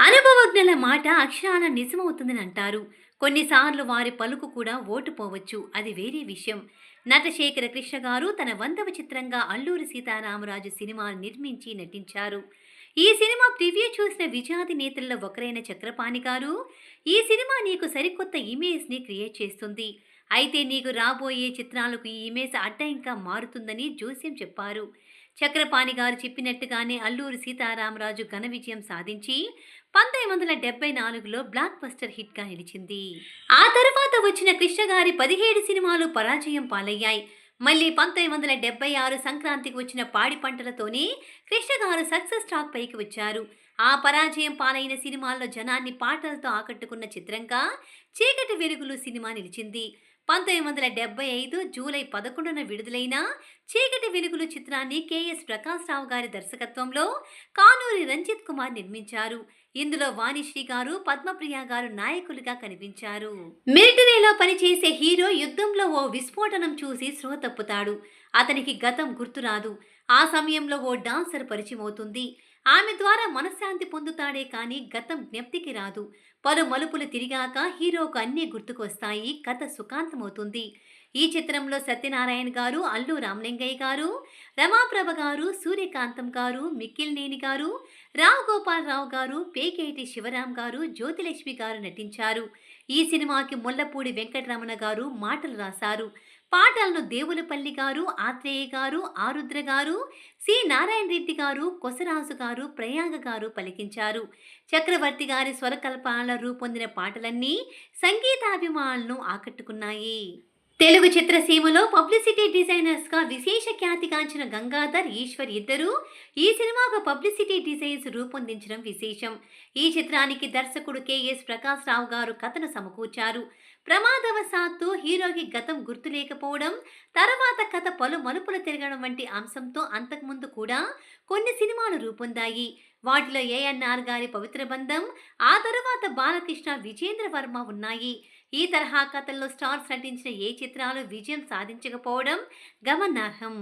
అనుభవజ్ఞుల మాట అక్షరాల నిజమవుతుందని అంటారు. కొన్నిసార్లు వారి పలుకు కూడా ఓటు పోవచ్చు. అది వేరే విషయం. నటశేఖర కృష్ణ గారు తన వందవ చిత్రంగా అల్లూరి సీతారామరాజు సినిమాను నిర్మించి నటించారు. ఈ సినిమా ప్రివ్యూ చూసిన విజాతి నేతల్లో ఒకరైన చక్రపాణి గారు ఈ సినిమా నీకు సరికొత్త ఇమేజ్ని క్రియేట్ చేస్తుంది. అయితే నీకు రాబోయే చిత్రాలకు ఈ ఇమేజ్ అడ్డంగా మారుతుందని జోస్యం చెప్పారు. చక్రపాణి గారు చెప్పినట్టుగానే అల్లూరి సీతారామరాజు ఘన విజయం సాధించి పంతొమ్మిది వందల డెబ్బై నాలుగులో బ్లాక్ బస్టర్ హిట్గా నిలిచింది. ఆ తర్వాత వచ్చిన కృష్ణ గారి పదిహేడు సినిమాలు పరాజయం పాలయ్యాయి. మళ్ళీ పంతొమ్మిది వందల డెబ్బై ఆరు సంక్రాంతికి వచ్చిన పాడి పంటలతోనే కృష్ణ గారు సక్సెస్ టాక్ పైకి వచ్చారు. ఆ పరాజయం పాలైన సినిమాల్లో జనాన్ని పాటలతో ఆకట్టుకున్న చిత్రంగా చీకటి వెలుగులు సినిమా నిలిచింది. పంతొమ్మిది వందల డెబ్బై ఐదు జూలై పదకొండున విడుదలైన చీకటి వెలుగులు చిత్రాన్ని కెఎస్ ప్రకాష్ రావు గారి దర్శకత్వంలో కానూరి రంజిత్ కుమార్ నిర్మించారు. ఇందులో వాణిశ్రీ గారు పద్మప్రియ గారు నాయకులుగా కనిపించారు. మిలిటరీలో పనిచేసే హీరో యుద్ధంలో ఓ విస్ఫోటనం చూసి స్పృహ తప్పుతాడు. అతనికి గతం గుర్తురాదు ఆ సమయంలో ఓ డాన్సర్ పరిచయమవుతుంది ఆమె ద్వారా మనశ్శాంతి పొందుతాడే కానీ గతం జ్ఞప్తికి రాదు. పలు మలుపులు తిరిగాక హీరోకు అన్నీ గుర్తుకొస్తాయి. కథ అవుతుంది ఈ చిత్రంలో సత్యనారాయణ గారు అల్లు రామలింగయ్య గారు రమాప్రభ గారు సూర్యకాంతం గారు మిక్కిల్నేని గారు రావు గోపాలరావు గారు పేకేటి శివరాం గారు జ్యోతిలక్ష్మి గారు నటించారు. ఈ సినిమాకి ముల్లపూడి వెంకటరమణ గారు మాటలు రాశారు. పాటలను దేవులపల్లి గారు ఆత్రేయ గారు ఆరుద్ర గారు సి. నారాయణ రెడ్డి గారు కొసరాజు గారు ప్రయాగ గారు పలికించారు. చక్రవర్తి గారి స్వరకల్పనలో రూపొందిన పాటలన్నీ సంగీతాభిమానులను ఆకట్టుకున్నాయి. తెలుగు చిత్రసీమలో పబ్లిసిటీ డిజైనర్స్గా విశేష ఖ్యాతిగాంచిన గంగాధర్ ఈశ్వర్ ఇద్దరు ఈ సినిమాకు పబ్లిసిటీ డిజైన్స్ రూపొందించడం విశేషం. ఈ చిత్రానికి దర్శకుడు కెఎస్ ప్రకాష్ రావు గారు కథను సమకూర్చారు. ప్రమాదవశాత్తు హీరోకి గతం గుర్తులేకపోవడం తర్వాత కథ పలు మలుపులు తిరగడం వంటి అంశంతో అంతకుముందు కూడా కొన్ని సినిమాలు రూపొందాయి. వాటిలో ఏఎన్ఆర్ గారి పవిత్ర బంధం ఆ తరువాత బాలకృష్ణ విజేంద్ర వర్మ ఉన్నాయి. ఈ తరహా కథల్లో స్టార్స్ నటించిన ఏ చిత్రాలు విజయం సాధించకపోవడం గమనార్హం.